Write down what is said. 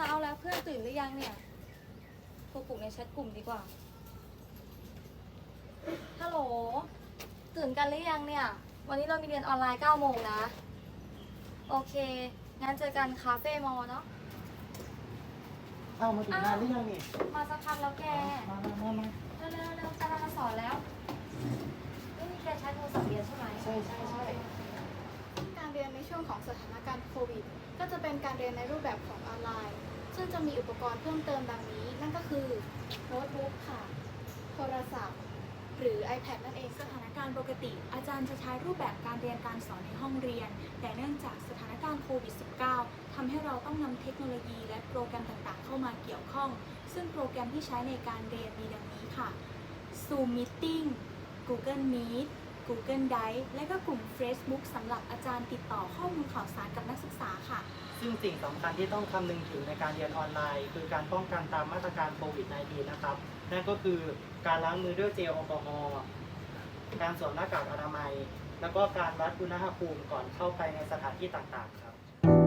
ช้าแล้วเพื่อนตื่นหรือยังเนี่ยโทรปลุกในแชทกลุ่มดีกว่า ฮัลโหล ตื่นกันหรือยังเนี่ย วันนี้เรามีเรียนออนไลน์9โมงนะ โอเค งั้นเจอกันคาเฟ่มอเนาะ เอ้ามาถึงนานหรือยังนี่มาสักพักแล้วแก มามามามาเร็วเร็วเร็วกำลังจะสอนแล้วไม่มีแกใช้โทรศัพท์เรียนใช่ไหมใช่ใช่ใช่การเรียนในช่วงของสถานการณ์โควิด ก็จะเป็นการเรียนในรูปแบบของออนไลน์ ซึ่งจะมีอุปกรณ์เพิ่มเติมดังนี้ นั่นก็คือโน้ตบุ๊กค่ะ โทรศัพท์ หรือ iPad นั่นเองสถานการณ์ปกติ อาจารย์จะใช้รูปแบบการเรียนการสอนในห้องเรียน แต่เนื่องจากสถานการณ์โควิด -19 ทำให้เราต้องนำเทคโนโลยีและโปรแกรมต่างๆ เข้ามาเกี่ยวข้อง ซึ่งโปรแกรมที่ใช้ในการเรียนมีดังนี้ค่ะ Zoom Meeting Google Meet Google Drive และก็กลุ่ม Facebook สำหรับอาจารย์ติดต่อข้อมูลข่าวสารกับ ซึ่งสิ่งสำคัญที่ต้องคำนึงถึงในการเรียนออนไลน์ คือการป้องกันตามมาตรการโควิด -19 นะครับ นั่นก็คือการล้างมือด้วยเจลแอลกอฮอล์การสวมหน้ากากอนามัย แล้วก็การวัดอุณหภูมิก่อนเข้าไปในสถานที่ต่างๆครับ